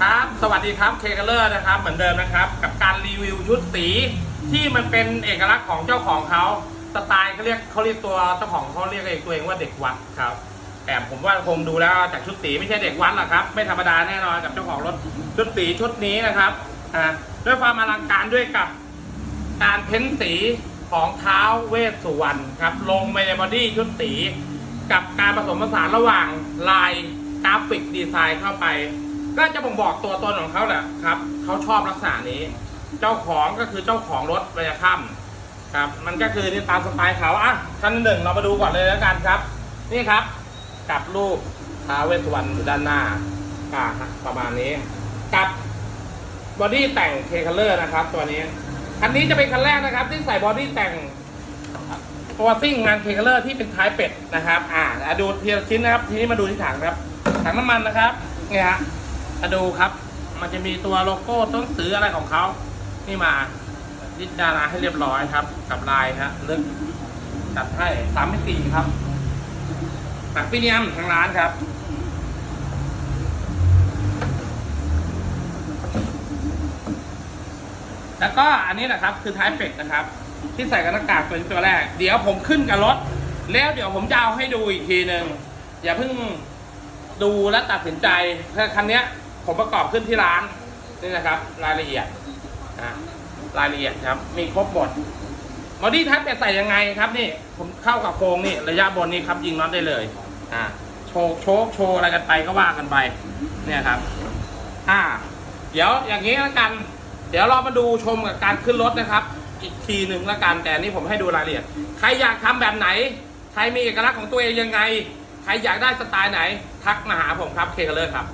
ครับ สวัสดีครับเคเกเลอร์นะครับ เหมือนเดิมนะครับ กับการรีวิวชุดสีที่มันเป็นเอกลักษณ์ของเจ้าของเขาสไตล์เขาเรียกเขาเรียกตัวเจ้าของเขาเรียกเองตัวเองว่าเด็กวัดครับแต่ผมว่าคงดูแล้วจากชุดสีไม่ใช่เด็กวัดหรอกครับ ไม่ธรรมดาแน่นอนกับเจ้าของรถชุดสีชุดนี้นะครับอ่าด้วยความอลังการด้วยกับการเพ้นสีของเท้าเวสสุวรรณครับลงไปในบอดี้ชุดสี กับการผสมผสานระหว่างลายกราฟิกดีไซน์เข้าไป ก็จะบ่งบอกตัวตนของเขาแหละครับเขาชอบลักษณะนี้ เจ้าของก็คือเจ้าของรถเวลาค่ำครับ มันก็คือนี่ตามสไตล์เขาอะชั้นหนึ่งเรามาดูก่อนเลยแล้วกันครับ นี่ครับ กับรูปท้าเวสวรรณอยู่ด้านหน้าอ่าประมาณนี้กับบอดี้แต่งเคคัลเลอร์นะครับ ตัวนี้คันนี้จะเป็นคันแรกนะครับ ที่ใส่บอดี้แต่งตัวซิ่งงานเคคัลเลอร์ที่เป็นท้ายเป็ดนะครับ อ่าอะดูทีละชิ้นนะครับ ทีนี้มาดูที่ถังครับถังน้ำมันนะครับเนี่ยฮะ มาดูครับ มันจะมีตัวโลโก้ต้นสืออะไรของเขา นี่มาดิดาราให้เรียบร้อยครับ กับลายฮะลึกจัดให้สามมิติครับหนักพิเนียมทางร้านครับแล้วก็อันนี้นะครับคือท้ายเป็ดนะครับ ที่ใส่กับหน้ากากตัวนี้ตัวแรก เดี๋ยวผมขึ้นกับรถ แล้วเดี๋ยวผมจะเอาให้ดูอีกทีหนึ่งอย่าเพิ่งดูและตัดสินใจเพราคันนี้ ผมประกอบขึ้นที่ร้านนี่นะครับ รายละเอียดรายละเอียดครับ มีครบหมดบอดี้ทัชเป็ดใส่ยังไงครับนี่ผมเข้ากับโครงนี่ระยะบนนี่ครับยิงน็อตได้เลยอ่าโชว์โชว์โชว์อะไรกันไปก็ว่ากันไป เนี่ยครับ อ่า เดี๋ยวอย่างนี้ล้วกัน เดี๋ยวเรามาดูชมกับการขึ้นรถนะครับ อีกทีหนึ่งล้วกันแต่นี่ผมให้ดูรายละเอียด ใครอยากทำแบบไหน ใครมีเอกลักษณ์ของตัวเองยังไง ใครอยากได้สไตล์ไหน ทักมาหาผมครับเคเคเลอร์ครับ